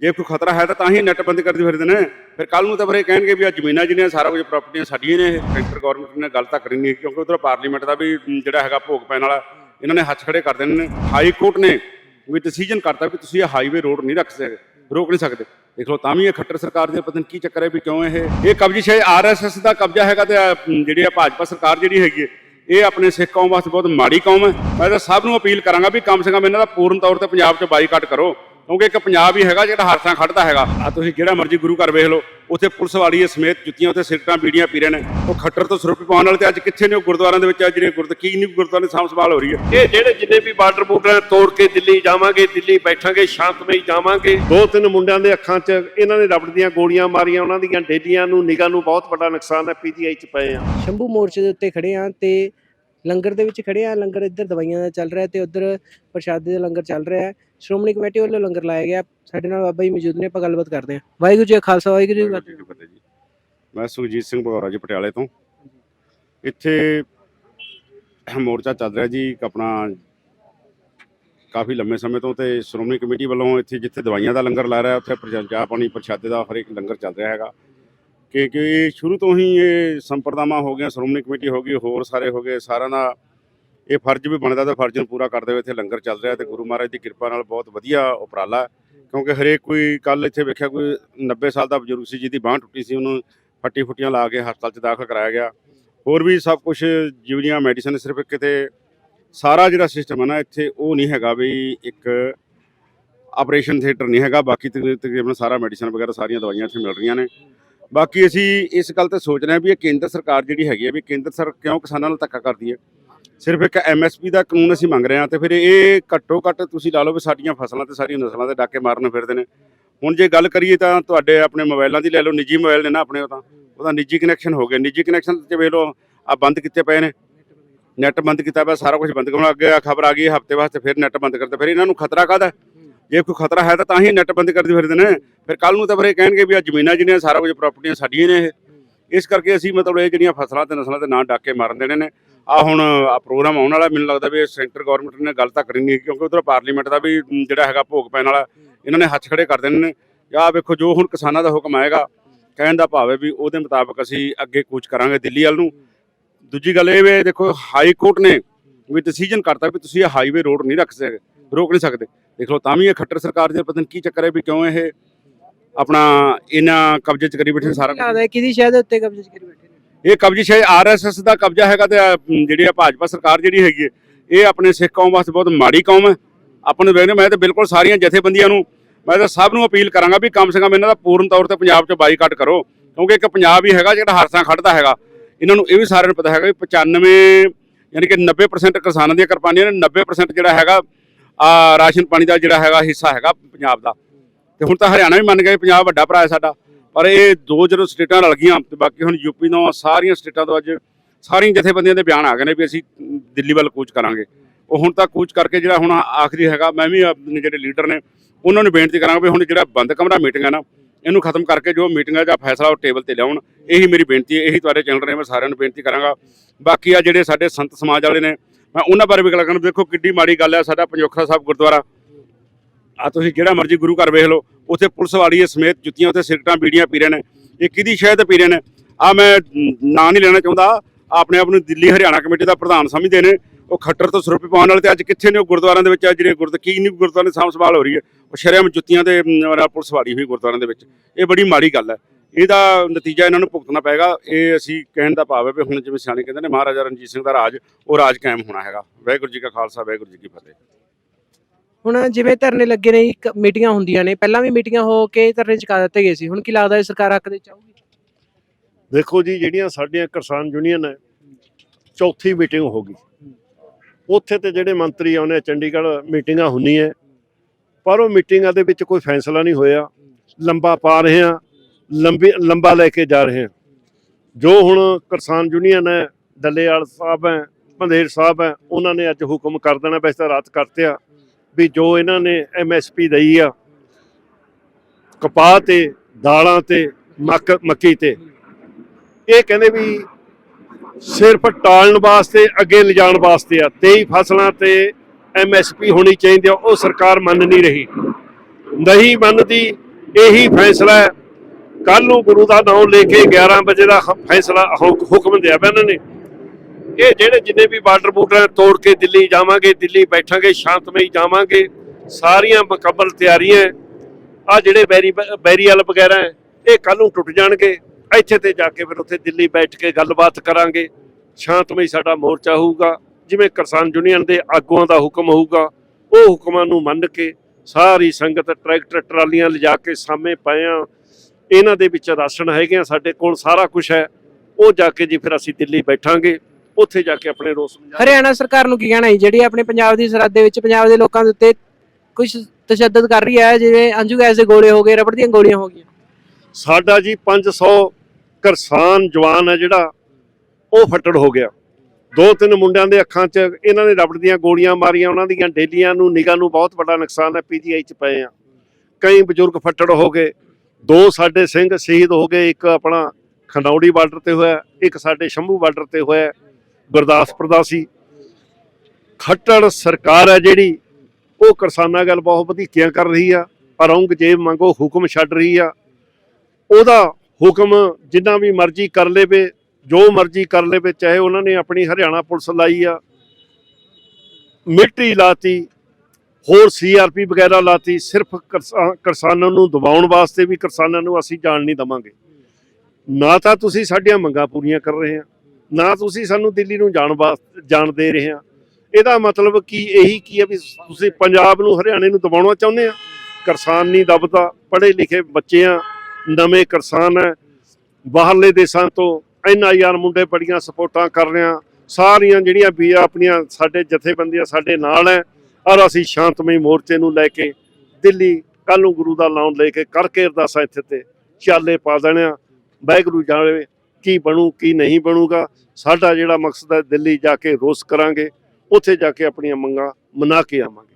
ਜੇ ਕੋਈ ਖਤਰਾ ਹੈ ਤਾਂ ਤਾਂ ਹੀ ਨੈਟ ਬੰਦ ਕਰਦੇ ਫਿਰਦੇ ਨੇ। ਫਿਰ ਕੱਲ ਨੂੰ ਤਾਂ ਫਿਰ ਇਹ ਕਹਿਣਗੇ ਵੀ ਆ ਜ਼ਮੀਨਾਂ ਜਿਹੜੀਆਂ, ਸਾਰਾ ਕੁਝ ਪ੍ਰਾਪਰਟੀਆਂ ਸਾਡੀਆਂ ਨੇ ਇਹ। ਸੈਂਟਰ ਗਵਰਨਮੈਂਟ ਨੇ ਗੱਲ ਤਾਂ ਕਰੀ ਨਹੀਂ ਕਿਉਂਕਿ ਉਧਰ ਪਾਰਲੀਮੈਂਟ ਦਾ ਵੀ ਜਿਹੜਾ ਹੈਗਾ ਭੋਗ ਪੈਣ ਵਾਲਾ, ਇਹਨਾਂ ਨੇ ਹੱਥ ਖੜੇ ਕਰ ਦੇਣੇ ਨੇ। ਹਾਈ ਕੋਰਟ ਨੇ ਵੀ ਡਿਸੀਜਨ ਕਰਤਾ ਵੀ ਤੁਸੀਂ ਇਹ ਹਾਈਵੇ ਰੋਡ ਨਹੀਂ ਰੱਖ ਸਕਦੇ, ਰੋਕ ਨਹੀਂ ਸਕਦੇ। ਦੇਖ ਲਓ, ਤਾਂ ਵੀ ਇਹ ਖੱਟਰ ਸਰਕਾਰ ਦੇ, ਪਤਾ ਨਹੀਂ ਕੀ ਚੱਕਰ ਹੈ ਵੀ ਕਿਉਂ ਇਹ। ਇਹ ਕਬਜ਼ਿਸ਼ ਹੈ ਆਰਐਸਐਸ ਦਾ ਕਬਜ਼ਾ ਹੈਗਾ ਤੇ ਜਿਹੜੀ ਆ ਭਾਜਪਾ ਸਰਕਾਰ ਜਿਹੜੀ ਹੈਗੀ ਹੈ, ਇਹ ਆਪਣੇ ਸਿੱਖ ਕੌਮ ਵਾਸਤੇ ਬਹੁਤ ਮਾੜੀ ਕੌਮ ਹੈ। ਮੈਂ ਤਾਂ ਸਭ ਨੂੰ ਅਪੀਲ ਕਰਾਂਗਾ ਵੀ ਕਮ ਸੇ ਕਮ ਇਹਨਾਂ ਦਾ ਪੂਰਨ ਤੌਰ ਤੇ ਪੰਜਾਬ 'ਚ ਬਾਈਕਾਟ ਕਰੋ। ਕਿਉਂਕਿ ਇੱਕ ਪੰਜਾਬ ਹੀ ਹੈਗਾ ਜਿਹੜਾ ਹਰ ਥਾਂ ਖੜਦਾ ਹੈਗਾ। ਆ ਤੁਸੀਂ ਜਿਹੜਾ ਮਰਜ਼ੀ ਗੁਰੂ ਘਰ ਵੇਖ ਲਓ ਉੱਥੇ ਪੁਲਿਸ ਵਾਲੀ ਹੈ ਸਮੇਤ ਜੁੱਤੀਆਂ ਉੱਤੇ ਸਿਰਟਾਂ ਬੀੜੀਆਂ ਪੀ ਰਹੇ ਨੇ। ਉਹ ਖੱਟਰ ਤੋਂ ਸਰੂਪ ਪਾਉਣ ਵਾਲੇ ਤੇ ਅੱਜ ਕਿੱਥੇ ਨੇ ਉਹ ਗੁਰਦੁਆਰਿਆਂ ਦੇ ਵਿੱਚ ਆ ਜਿਹੜੇ ਗੁਰਦ ਕੀ ਨਹੀਂ ਗੁਰਦੁਆਰੇ ਦੀ ਸਾਂਭ ਸੰਭਾਲ ਹੋ ਰਹੀ ਹੈ? ਇਹ ਜਿਹੜੇ ਜਿੰਨੇ ਵੀ ਬਾਰਡਰ ਬੂਡਰ ਤੋੜ ਕੇ ਦਿੱਲੀ ਜਾਵਾਂਗੇ ਦਿੱਲੀ ਬੈਠਾਂਗੇ ਸ਼ਾਂਤਮਈ ਜਾਵਾਂਗੇ। ਦੋ ਤਿੰਨ ਮੁੰਡਿਆਂ ਦੇ ਅੱਖਾਂ 'ਚ ਇਹਨਾਂ ਨੇ ਰਬੜ ਦੀਆਂ ਗੋਲੀਆਂ ਮਾਰੀਆਂ ਉਹਨਾਂ ਦੀਆਂ ਡੇਲੀਆਂ ਨੂੰ ਨਿਗਾਹ ਨੂੰ ਬਹੁਤ ਵੱਡਾ ਨੁਕਸਾਨ ਹੈ ਪੀਜੀਆਈ 'ਚ ਪਏ ਆ। ਸ਼ੰਭੂ ਮੋਰਚੇ ਦੇ ਉੱਤੇ ਖੜੇ ਆ ਤੇ ਲੰਗਰ ਦੇ ਵਿੱਚ ਖੜੇ ਆ, ਲੰਗਰ ਇੱਧਰ ਦਵਾਈਆਂ ਦਾ ਚੱਲ ਰਿਹਾ ਤੇ ਉੱਧਰ ਪ੍ਰਸ਼ਾਦੇ ਦਾ ਲੰਗਰ ਚੱਲ ਰਿਹਾ ਹੈ। ਸ਼੍ਰੋਮਣੀ ਕਮੇਟੀ ਵੱਲੋਂ ਲੰਗਰ ਲਾਇਆ ਗਿਆ। ਸਾਡੇ ਨਾਲ ਬਾਬਾ ਜੀ ਮੌਜੂਦ ਨੇ, ਆਪਾਂ ਗੱਲਬਾਤ ਕਰਦੇ ਹਾਂ। ਵਾਹਿਗੁਰੂ ਜੀ ਕਾ ਖਾਲਸਾ, ਵਾਹਿਗੁਰੂ ਜੀ ਕੀ ਫਤਿਹ ਜੀ। ਮੈਂ ਸੁਖਜੀਤ ਸਿੰਘ ਬਗੌਰਾ ਜੀ, ਪਟਿਆਲੇ ਤੋਂ। ਇੱਥੇ ਮੋਰਚਾ ਚੱਲ ਰਿਹਾ ਜੀ ਆਪਣਾ ਕਾਫੀ ਲੰਮੇ ਸਮੇਂ ਤੋਂ ਤੇ ਸ਼੍ਰੋਮਣੀ ਕਮੇਟੀ ਵੱਲੋਂ ਇੱਥੇ ਜਿੱਥੇ ਦਵਾਈਆਂ ਦਾ ਲੰਗਰ ਲਾ ਰਿਹਾ, ਉੱਥੇ ਪ੍ਰਸ਼ਾ- ਪਾਣੀ ਪ੍ਰਸ਼ਾਦੇ ਦਾ ਹਰ ਲੰਗਰ ਚੱਲ ਰਿਹਾ ਹੈਗਾ। ਕਿ ਕਿ ਸ਼ੁਰੂ ਤੋਂ ਹੀ ਇਹ ਸੰਪਰਦਾਵਾਂ ਹੋ ਗਈਆਂ, ਸ਼੍ਰੋਮਣੀ ਕਮੇਟੀ ਹੋ ਗਈ, ਹੋਰ ਸਾਰੇ ਹੋ ਗਏ, ਸਾਰਿਆਂ ਦਾ ਇਹ ਫਰਜ਼ ਵੀ ਬਣਦਾ ਤੇ ਫਰਜ਼ ਨੂੰ ਪੂਰਾ ਕਰਦੇ ਹੋਏ ਇੱਥੇ ਲੰਗਰ ਚੱਲ ਰਿਹਾ ਤੇ ਗੁਰੂ ਮਹਾਰਾਜ ਦੀ ਕਿਰਪਾ ਨਾਲ ਬਹੁਤ ਵਧੀਆ ਉਪਰਾਲਾ ਕਿਉਂਕਿ ਹਰੇਕ ਕੋਈ ਕੱਲ ਇੱਥੇ ਵੇਖਿਆ ਕੋਈ 90 ਸਾਲ ਦਾ ਬਜ਼ੁਰਗ ਸੀ, ਜਿਹਦੀ ਬਾਂਹ ਟੁੱਟੀ ਸੀ, ਉਹਨੂੰ ਫੱਟੀ ਫੁੱਟੀਆਂ ਲਾ ਕੇ ਹਸਪਤਾਲ 'ਚ ਦਾਖਲ ਕਰਾਇਆ ਗਿਆ। ਹੋਰ ਵੀ ਸਭ ਕੁਝ ਜਿਵਲੀਆਂ ਮੈਡੀਸਨ ਸਿਰਫ ਕਿਤੇ ਸਾਰਾ ਜਿਹੜਾ ਸਿਸਟਮ ਹੈ ਨਾ, ਇੱਥੇ ਉਹ ਨਹੀਂ ਹੈਗਾ ਵੀ ਇੱਕ ਆਪਰੇਸ਼ਨ ਥੀਏਟਰ ਨਹੀਂ ਹੈਗਾ, ਬਾਕੀ ਤਕ- ਤਕਰੀਬਨ ਸਾਰਾ ਮੈਡੀਸਨ ਵਗੈਰਾ ਸਾਰੀਆਂ ਦਵਾਈਆਂ ਇੱਥੇ ਮਿਲ ਰਹੀਆਂ ਨੇ। ਬਾਕੀ ਅਸੀਂ ਇਸ ਗੱਲ ਤੇ ਸੋਚ ਰਹੇ ਹਾਂ ਵੀ ਇਹ ਕੇਂਦਰ ਸਰਕਾਰ ਜਿਹੜੀ ਹੈਗੀ ਹੈ ਵੀ ਕੇਂਦਰ ਸਰ ਕਿਉਂ ਕਿਸਾਨਾਂ ਨਾਲ ਧੱਕਾ ਕਰਦੀ ਹੈ? ਸਿਰਫ ਇੱਕ ਐਮਐਸਪੀ ਦਾ ਕਾਨੂੰਨ ਅਸੀਂ ਮੰਗ ਰਹੇ ਹਾਂ ਤੇ ਫਿਰ ਇਹ ਘੱਟੋ ਘੱਟ ਤੁਸੀਂ ਲਾ ਲਓ ਵੀ ਸਾਡੀਆਂ ਫਸਲਾਂ ਤੇ ਸਾਰੀਆਂ ਨਸਲਾਂ ਤੇ ਡਾਕੇ ਮਾਰਨ ਫਿਰਦੇ ਨੇ। ਹੁਣ ਜੇ ਗੱਲ ਕਰੀਏ ਤਾਂ ਤੁਹਾਡੇ ਆਪਣੇ ਮੋਬਾਈਲਾਂ ਦੀ ਲੈ ਲਓ, ਨਿੱਜੀ ਮੋਬਾਈਲ ਨੇ ਨਾ ਆਪਣੇ ਉਹ ਤਾਂ, ਉਹਦਾ ਨਿੱਜੀ ਕਨੈਕਸ਼ਨ ਹੋ ਗਿਆ। ਨਿੱਜੀ ਕਨੈਕਸ਼ਨ ਤੇ ਵੇਖ ਲਓ ਆ ਬੰਦ ਕੀਤੇ ਪਏ ਨੇ। ਨੈਟ ਬੰਦ ਕੀਤਾ ਪਿਆ, ਸਾਰਾ ਕੁਝ ਬੰਦ ਕਰਨ ਅੱਗੇ ਖਬਰ ਆ ਗਈ ਹਫ਼ਤੇ ਵਾਸਤੇ ਫਿਰ ਨੈਟ ਬੰਦ ਕਰਦੇ, ਫਿਰ ਇਹਨਾਂ ਨੂੰ ਖਤਰਾ ਕਾਹਦਾ? ਜੇ ਕੋਈ ਖਤਰਾ ਹੈ ਤਾਂ ਤਾਂ ਹੀ ਨੈਟ ਬੰਦ ਕਰਦੇ ਫਿਰਦੇ ਨੇ। ਫਿਰ ਕੱਲ ਨੂੰ ਤਾਂ ਫਿਰ ਇਹ ਕਹਿਣਗੇ ਵੀ ਆ ਜ਼ਮੀਨਾਂ ਜਿਹੜੀਆਂ ਸਾਰਾ ਕੁਝ ਪ੍ਰਾਪਰਟੀਆਂ ਸਾਡੀਆਂ ਨੇ ਇਹ। ਇਸ ਕਰਕੇ ਅਸੀਂ ਮਤਲਬ ਇਹ ਜਿਹੜੀਆਂ ਫਸਲਾਂ ਤੇ ਨਸਲਾਂ ਤੇ ਨਾ ਡਾਕੇ ਮਾਰਨ ਦੇਣੇ ਨੇ। ਆ ਹੁਣ ਆ ਪ੍ਰੋਗਰਾਮ ਆਉਣ ਵਾਲਾ, ਮੈਨੂੰ ਲੱਗਦਾ ਵੀ ਸੈਂਟਰ ਗਵਰਨਮੈਂਟ ਨੇ ਗੱਲ ਤਾਂ ਕਰੀ ਨਹੀਂ, ਕਿਉਂਕਿ ਉਧਰ ਪਾਰਲੀਮੈਂਟ ਦਾ ਵੀ ਜਿਹੜਾ ਹੈਗਾ ਭੋਗ ਪੈਣ ਵਾਲਾ, ਇਹਨਾਂ ਨੇ ਹੱਥ ਖੜੇ ਕਰ ਦੇਣੇ ਨੇ। ਆ ਵੇਖੋ, ਜੋ ਹੁਣ ਕਿਸਾਨਾਂ ਦਾ ਹੁਕਮ ਆਏਗਾ, ਕਹਿਣ ਦਾ ਭਾਵ ਹੈ ਵੀ ਉਹਦੇ ਮੁਤਾਬਕ ਅਸੀਂ ਅੱਗੇ ਕੂਚ ਕਰਾਂਗੇ ਦਿੱਲੀ ਵੱਲ ਨੂੰ। ਦੂਜੀ ਗੱਲ ਇਹ ਵੀ ਦੇਖੋ ਹਾਈ ਕੋਰਟ ਨੇ ਵੀ ਡਿਸੀਜਨ ਕਰਤਾ ਵੀ ਤੁਸੀਂ ਇਹ ਹਾਈਵੇ ਰੋਡ ਨਹੀਂ ਰੱਖ ਸਕਦੇ। ਰੋਕ ਨਹੀਂ ਸਕਦੇ। ਦੇਖ ਲਓ ਤਾਂ ਵੀ ਇਹ ਖੱਟਰ ਸਰਕਾਰ ਦੇ ਪਤਾ ਨਹੀਂ ਕੀ ਚੱਕਰ ਹੈ ਵੀ ਕਿਉਂ ਇਹ ਆਪਣਾ ਇਹਨਾਂ ਕਬਜ਼ੇ ਚ ਕਰੀ ਬੈਠੇ ਸਾਰਾ ਕੁਝ ਲੱਗਦਾ ਹੈ ਕਿਹਦੀ ਸ਼ਹਿਰ ਦੇ ਉੱਤੇ ਕਬਜ਼ੇ ਕਰੀ ਬੈਠੇ ਨੇ? ਇਹ ਕਬਜ਼ਿਸ਼ ਹੈ ਆਰਐਸਐਸ ਦਾ ਕਬਜ਼ਾ ਹੈਗਾ ਤੇ ਜਿਹੜੀ ਆ ਭਾਜਪਾ ਸਰਕਾਰ ਜਿਹੜੀ ਹੈਗੀ ਇਹ ਆਪਣੇ ਸਿੱਖ ਕੌਮ ਵਾਸਤੇ ਬਹੁਤ ਮਾੜੀ ਕੌਮ ਹੈ। ਆਪਾਂ ਨੂੰ ਮੈਂ ਤਾਂ ਬਿਲਕੁਲ ਸਾਰੀਆਂ ਜਥੇਬੰਦੀਆਂ ਨੂੰ ਮੈਂ ਤਾਂ ਸਭ ਨੂੰ ਅਪੀਲ ਕਰਾਂਗਾ ਵੀ ਕਮ ਸੇ ਕਮ ਇਹਨਾਂ ਦਾ ਪੂਰਨ ਤੌਰ ਤੇ ਪੰਜਾਬ 'ਚ ਬਾਈਕਾਟ ਕਰੋ। ਕਿਉਂਕਿ ਇੱਕ ਪੰਜਾਬ ਹੀ ਹੈਗਾ ਜਿਹੜਾ ਹਰ ਥਾਂ ਖੜਦਾ ਹੈਗਾ। ਇਹਨਾਂ ਨੂੰ ਇਹ ਵੀ ਸਾਰਿਆਂ ਨੂੰ ਪਤਾ ਹੈਗਾ ਵੀ 95 ਯਾਨੀ ਕਿ 90% ਕਿਸਾਨਾਂ ਦੀਆਂ ਕੁਰਬਾਨੀਆਂ ਨੇ 90% ਜਿਹੜਾ ਹੈਗਾ ਆ ਰਾਸ਼ਨ ਪਾਣੀ ਦਾ ਜਿਹੜਾ ਹੈਗਾ ਹਿੱਸਾ ਹੈਗਾ ਪੰਜਾਬ ਦਾ। ਤੇ ਹੁਣ ਤਾਂ ਹਰਿਆਣਾ ਵੀ ਮੰਨ ਗਿਆ ਵੀ ਪੰਜਾਬ ਵੱਡਾ ਭਰਾ ਹੈ ਸਾਡਾ। ਪਰ ਇਹ ਦੋ ਜਦੋਂ ਸਟੇਟਾਂ ਰਲ ਗਈਆਂ ਤੇ ਬਾਕੀ ਹੁਣ ਯੂਪੀ ਤੋਂ ਸਾਰੀਆਂ ਸਟੇਟਾਂ ਤੋਂ ਅੱਜ ਸਾਰੀਆਂ ਜਥੇਬੰਦੀਆਂ ਦੇ ਬਿਆਨ ਆ ਗਏ ਨੇ ਵੀ ਅਸੀਂ ਦਿੱਲੀ ਵੱਲ ਕੂਚ ਕਰਾਂਗੇ। ਉਹ ਹੁਣ ਤਾਂ ਕੂਚ ਕਰਕੇ ਜਿਹੜਾ ਹੁਣ ਆਖਰੀ ਹੈਗਾ, ਮੈਂ ਵੀ ਆਪਣੇ ਜਿਹੜੇ ਲੀਡਰ ਨੇ, ਉਹਨਾਂ ਨੂੰ ਬੇਨਤੀ ਕਰਾਂਗਾ ਵੀ ਹੁਣ ਜਿਹੜਾ ਬੰਦ ਕਮਰਾ ਮੀਟਿੰਗ ਹੈ ਨਾ, ਇਹਨੂੰ ਖਤਮ ਕਰਕੇ ਜੋ ਮੀਟਿੰਗਾਂ ਦਾ ਫੈਸਲਾ ਉਹ ਟੇਬਲ ਤੇ ਲਿਆਉਣ। ਇਹੀ ਮੇਰੀ ਬੇਨਤੀ ਹੈ, ਇਹੀ ਤੁਹਾਡੇ ਚੈਨਲ ਨੇ ਮੈਂ ਸਾਰਿਆਂ ਨੂੰ ਬੇਨਤੀ ਕਰਾਂਗਾ। ਬਾਕੀ ਆ ਜਿਹੜੇ ਸਾਡੇ ਸੰਤ ਸਮਾਜ ਵਾਲੇ ਨੇ ਮੈਂ ਉਹਨਾਂ ਬਾਰੇ ਵੀ ਗੱਲ ਕਰਨਾ। ਦੇਖੋ, ਕਿੱਡੀ ਮਾੜੀ ਗੱਲ ਹੈ ਸਾਡਾ ਪੰਜੋਖਰਾ ਸਾਹਿਬ ਗੁਰਦੁਆਰਾ। ਆ ਤੁਸੀਂ ਜਿਹੜਾ ਮਰਜ਼ੀ ਗੁਰੂ ਘਰ ਵੇਖ ਲਓ, ਉੱਥੇ ਪੁਲਿਸ ਵਾਲੀ ਹੈ ਸਮੇਤ ਜੁੱਤੀਆਂ ਉੱਤੇ ਸਿਰਟਾਂ ਬੀੜੀਆਂ ਪੀ ਰਹੇ ਨੇ। ਇਹ ਕਿਹਦੀ ਸ਼ਹਿਦ ਪੀ ਰਹੇ ਨੇ? ਆ ਮੈਂ ਨਾਂ ਨਹੀਂ ਲੈਣਾ ਚਾਹੁੰਦਾ। ਆਪਣੇ ਆਪ ਨੂੰ ਦਿੱਲੀ ਹਰਿਆਣਾ ਕਮੇਟੀ ਦਾ ਪ੍ਰਧਾਨ ਸਮਝਦੇ ਨੇ। ਉਹ ਖੱਟਰ ਤੋਂ ਸਰੂਪੀ ਪਾਉਣ ਵਾਲੇ ਤੇ ਅੱਜ ਕਿੱਥੇ ਨੇ ਉਹ ਗੁਰਦੁਆਰਿਆਂ ਦੇ ਵਿੱਚ? ਜਿਹੜੇ ਗੁਰਦ, ਕੀ ਨਹੀਂ ਗੁਰਦੁਆਰਿਆਂ ਦੀ ਸਾਂਭ ਸੰਭਾਲ ਹੋ ਰਹੀ ਹੈ? ਉਹ ਸ਼ਰਿਆਮ ਜੁੱਤੀਆਂ ਤੇ ਪੁਲਿਸ ਵਾਲੀ ਹੋਈ ਗੁਰਦੁਆਰਿਆਂ ਦੇ ਵਿੱਚ। ਇਹ ਬੜੀ ਮਾੜੀ ਗੱਲ ਹੈ। ਇਹਦਾ ਨਤੀਜਾ ਇਹਨਾਂ ਨੂੰ ਭੁਗਤਣਾ ਪਏਗਾ। ਇਹ ਅਸੀਂ ਕਹਿਣ ਦਾ ਭਾਵ ਹੈ ਵੀ ਹੁਣ ਜਿਵੇਂ ਸਿਆਣੇ ਕਹਿੰਦੇ ਨੇ ਮਹਾਰਾਜਾ ਰਣਜੀਤ ਸਿੰਘ ਦਾ ਰਾਜ ਉਹ ਰਾਜ ਕਾਇਮ ਹੋਣਾ ਹੈਗਾ। ਵਾਹਿਗੁਰੂ ਜੀ ਕਾ ਖਾਲਸਾ ਵਾਹਿਗੁਰੂ ਜੀ ਕੀ ਫਤਿਹ। ਹੁਣ ਜਿਵੇਂ ਧਰਨੇ ਲੱਗੇ ਨੇ ਇੱਕ ਮੀਟਿੰਗਾਂ ਹੁੰਦੀਆਂ ਨੇ ਪਹਿਲਾਂ ਵੀ ਮੀਟਿੰਗਾਂ ਹੋ ਕੇ ਧਰਨੇ ਚੁਕਾ ਦਿੱਤੇ ਗਏ ਸੀ। ਹੁਣ ਕੀ ਲੱਗਦਾ ਹੈ ਸਰਕਾਰ ਹੱਕ ਦੇ ਚਾਹੂਗੀ ਦੇਖੋ ਜੀ ਜਿਹੜੀਆਂ ਸਾਡੀਆਂ ਕਿਸਾਨ ਯੂਨੀਅਨ ਹੈ ਚੌਥੀ ਮੀਟਿੰਗ ਹੋ ਗਈ। ਉੱਥੇ ਤੇ ਜਿਹੜੇ ਮੰਤਰੀ ਆਉਂਦੇ ਆ ਚੰਡੀਗੜ੍ਹ ਮੀਟਿੰਗਾਂ ਹੁੰਦੀਆਂ। ਪਰ ਉਹ ਮੀਟਿੰਗਾਂ ਦੇ ਵਿੱਚ ਕੋਈ ਫੈਸਲਾ ਨਹੀਂ ਹੋਇਆ। ਲੰਬਾ ਪਾ ਰਹੇ ਆ। ਲੰਬੀ ਲੰਬਾ ਲੈ ਕੇ ਜਾ ਰਹੇ ਹਾਂ ਜੋ ਹੁਣ ਕਿਸਾਨ ਯੂਨੀਅਨ ਹੈ ਡੱਲੇਵਾਲ ਸਾਹਿਬ ਹੈ, ਭੰਦੇਰ ਸਾਹਿਬ ਹੈ, ਉਹਨਾਂ ਨੇ ਅੱਜ ਹੁਕਮ ਕਰ ਦੇਣਾ, ਵੈਸੇ ਤਾਂ ਰਾਤ ਕਰਤੇ ਆ, ਵੀ ਜੋ ਇਹਨਾਂ ਨੇ ਐਮਐਸਪੀ ਦਈ ਆ, ਕਪਾਹ ਤੇ, ਦਾਲਾਂ ਤੇ, ਮੱਕ, ਮੱਕੀ ਤੇ, ਇਹ ਕਹਿੰਦੇ ਵੀ ਸਿਰਫ ਟਾਲਣ ਵਾਸਤੇ, ਅੱਗੇ ਲਿਜਾਣ ਵਾਸਤੇ ਆ 23 ਫਸਲਾਂ ਤੇ ਐਮਐਸਪੀ ਹੋਣੀ ਚਾਹੀਦੀ ਆ, ਉਹ ਸਰਕਾਰ ਮੰਨ ਨਹੀਂ ਰਹੀ। ਨਹੀਂ ਮੰਨਦੀ, ਇਹੀ ਫੈਸਲਾ ਹੈ ਕੱਲ ਨੂੰ ਗੁਰੂ ਦਾ ਨਾਮ ਲੈ ਕੇ 11 ਵਜੇ ਦਾ ਫੈਸਲਾ ਹੁਕਮ ਦਿਆ ਪਿਆ ਇਹਨਾਂ ਨੇ। ਇਹ ਜਿਹੜੇ ਜਿੰਨੇ ਵੀ ਬਾਰਡਰ ਬੂਟਰ ਤੋੜ ਕੇ ਦਿੱਲੀ ਜਾਵਾਂਗੇ, ਦਿੱਲੀ ਬੈਠਾਂਗੇ, ਸ਼ਾਂਤਮਈ ਜਾਵਾਂਗੇ, ਸਾਰੀਆਂ ਮੁਕੰਮਲ ਤਿਆਰੀਆਂ ਆ ਜਿਹੜੇ ਬੈਰੀ ਬੈਰੀਅਲ ਵਗੈਰਾ ਇਹ ਕੱਲ ਨੂੰ ਟੁੱਟ ਜਾਣਗੇ। ਇੱਥੇ ਤੇ ਜਾ ਕੇ ਫਿਰ ਉੱਥੇ ਦਿੱਲੀ ਬੈਠ ਕੇ ਗੱਲਬਾਤ ਕਰਾਂਗੇ। ਸ਼ਾਂਤਮਈ ਸਾਡਾ ਮੋਰਚਾ ਹੋਊਗਾ। ਜਿਵੇਂ ਕਿਸਾਨ ਯੂਨੀਅਨ ਦੇ ਆਗੂਆਂ ਦਾ ਹੁਕਮ ਹੋਊਗਾ, ਉਹ ਹੁਕਮਾਂ ਨੂੰ ਮੰਨ ਕੇ ਸਾਰੀ ਸੰਗਤ ਟਰੈਕਟਰ ਟਰਾਲੀਆਂ ਲਿਜਾ ਕੇ ਸਾਹਮਣੇ ਪਾਇਆ ਇਹਨਾਂ ਦੇ ਵਿੱਚ ਰਾਸ਼ਨ ਹੈਗੇ ਆ ਸਾਡੇ ਕੋਲ ਸਾਰਾ ਕੁਝ ਹੈ। ਉਹ ਜਾ ਕੇ ਜੀ ਫਿਰ ਅਸੀਂ ਦਿੱਲੀ ਬੈਠਾਂਗੇ। ਉੱਥੇ ਜਾ ਕੇ ਆਪਣੇ ਰੋਸ ਸਮਝਾਂਗੇ ਹਰਿਆਣਾ ਸਰਕਾਰ ਨੂੰ ਕੀ ਕਹਿਣਾ ਹੈ ਜਿਹੜੀ ਆਪਣੇ ਪੰਜਾਬ ਦੀ ਸਰਹੱਦ ਦੇ ਵਿੱਚ ਪੰਜਾਬ ਦੇ ਲੋਕਾਂ ਦੇ ਉੱਤੇ ਕੁਝ ਤਸ਼ੱਦਦ ਕਰ ਰਹੀ ਹੈ ਜਿਵੇਂ ਅੰਜੂ ਗੈਸ ਦੇ ਗੋਲੇ ਹੋ ਗਏ ਰਬੜ ਦੀਆਂ ਗੋਲੀਆਂ ਹੋ ਗਈਆਂ। ਸਾਡਾ ਜੀ 500 ਕਿਸਾਨ ਜਵਾਨ ਹੈ ਜਿਹੜਾ ਉਹ ਫੱਟੜ ਹੋ ਗਿਆ। ਦੋ ਤਿੰਨ ਮੁੰਡਿਆਂ ਦੇ ਅੱਖਾਂ 'ਚ ਇਹਨਾਂ ਨੇ ਰਬੜ ਦੀਆਂ ਗੋਲੀਆਂ ਮਾਰੀਆਂ ਉਹਨਾਂ ਦੀਆਂ ਡੇਲੀਆਂ ਨੂੰ ਨਿਗਾਹ ਨੂੰ ਬਹੁਤ ਵੱਡਾ ਨੁਕਸਾਨ ਹੈ ਪੀਜੀਆਈ 'ਚ ਪਏ ਆ। ਕਈ ਬਜ਼ੁਰਗ ਫੱਟੜ ਹੋ ਗਏ। ਦੋ ਸਾਡੇ ਸਿੰਘ ਸ਼ਹੀਦ ਹੋ ਗਏ, ਇੱਕ ਆਪਣਾ ਖਨੌੜੀ ਬਾਰਡਰ ਤੇ ਹੋਇਆ, ਇੱਕ ਸਾਡੇ ਸ਼ੰਭੂ ਬਾਰਡਰ ਤੇ ਹੋਇਆ ਗੁਰਦਾਸਪੁਰ ਦਾ ਸੀ ਖੱਟੜ ਸਰਕਾਰ ਹੈ ਜਿਹੜੀ, ਉਹ ਕਿਸਾਨਾਂ ਗੱਲ ਬਹੁਤ ਵਧੀਕੀਆਂ ਕਰ ਰਹੀ ਆ, ਔਰੰਗਜ਼ੇਬ ਮੰਗੋ ਹੁਕਮ ਛੱਡ ਰਹੀ ਆ। ਉਹਦਾ ਹੁਕਮ ਜਿੰਨਾ ਵੀ ਮਰਜ਼ੀ ਕਰ ਲੇਵੇ, ਜੋ ਮਰਜ਼ੀ ਕਰ ਲੇਵੇ, ਚਾਹੇ ਉਹਨਾਂ ਨੇ ਆਪਣੀ ਹਰਿਆਣਾ ਪੁਲਿਸ ਲਾਈ ਆ, ਮਿੱਟੀ ਲਾਤੀ ਹੋਰ ਸੀਆਰਪੀ ਵਗੈਰਾ ਲਾਤੀ, ਸਿਰਫ ਕਿਰਸਾ- ਕਿਸਾਨਾਂ ਨੂੰ ਦਬਾਉਣ ਵਾਸਤੇ ਵੀ ਕਿਸਾਨਾਂ ਨੂੰ ਅਸੀਂ ਜਾਣ ਨਹੀਂ ਦਵਾਂਗੇ। ਨਾ ਤਾਂ ਤੁਸੀਂ ਸਾਡੀਆਂ ਮੰਗਾਂ ਪੂਰੀਆਂ ਕਰ ਰਹੇ ਆ ਨਾ ਤੁਸੀਂ ਸਾਨੂੰ ਦਿੱਲੀ ਨੂੰ ਜਾਣ ਵਾਸਤੇ ਜਾਣ ਦੇ ਰਹੇ ਆ ਇਹਦਾ ਮਤਲਬ ਕੀ, ਇਹੀ ਕੀ ਹੈ ਵੀ ਤੁਸੀਂ ਪੰਜਾਬ ਨੂੰ ਹਰਿਆਣੇ ਨੂੰ ਦਬਾਉਣਾ ਚਾਹੁੰਦੇ ਆ ਕਿਸਾਨ ਨਹੀਂ ਦਬਦਾ ਪੜ੍ਹੇ ਲਿਖੇ ਬੱਚੇ ਆ ਨਵੇਂ ਕਿਸਾਨ ਹੈ। ਬਾਹਰਲੇ ਦੇਸ਼ਾਂ ਤੋਂ ਐਨਆਈਆਰ ਮੁੰਡੇ ਬੜੀਆਂ ਸਪੋਰਟਾਂ ਕਰ ਰਹੇ ਆ ਸਾਰੀਆਂ ਜਿਹੜੀਆਂ ਵੀ ਆਪਣੀਆਂ ਸਾਡੇ ਜਥੇਬੰਦੀਆਂ ਸਾਡੇ ਨਾਲ ਹੈ ਔਰ ਅਸੀਂ ਸ਼ਾਂਤਮਈ ਮੋਰਚੇ ਨੂੰ ਲੈ ਕੇ ਦਿੱਲੀ ਕੱਲ ਨੂੰ ਗੁਰੂ ਦਾ ਨਾਮ ਲੈ ਕੇ ਕਰਕੇ ਅਰਦਾਸਾਂ ਇੱਥੇ ਤੇ ਚਾਲੇ ਪਾ ਦੇਣੇ ਵਾਹਿਗੁਰੂ ਜਾਣੇ ਕੀ ਬਣੂ, ਕੀ ਨਹੀਂ ਬਣੂਗਾ। ਸਾਡਾ ਜਿਹੜਾ ਮਕਸਦ ਹੈ ਦਿੱਲੀ ਜਾ ਕੇ ਰੋਸ ਕਰਾਂਗੇ, ਉੱਥੇ ਜਾ ਕੇ ਆਪਣੀਆਂ ਮੰਗਾਂ ਮਨਾ ਕੇ ਆਵਾਂਗੇ।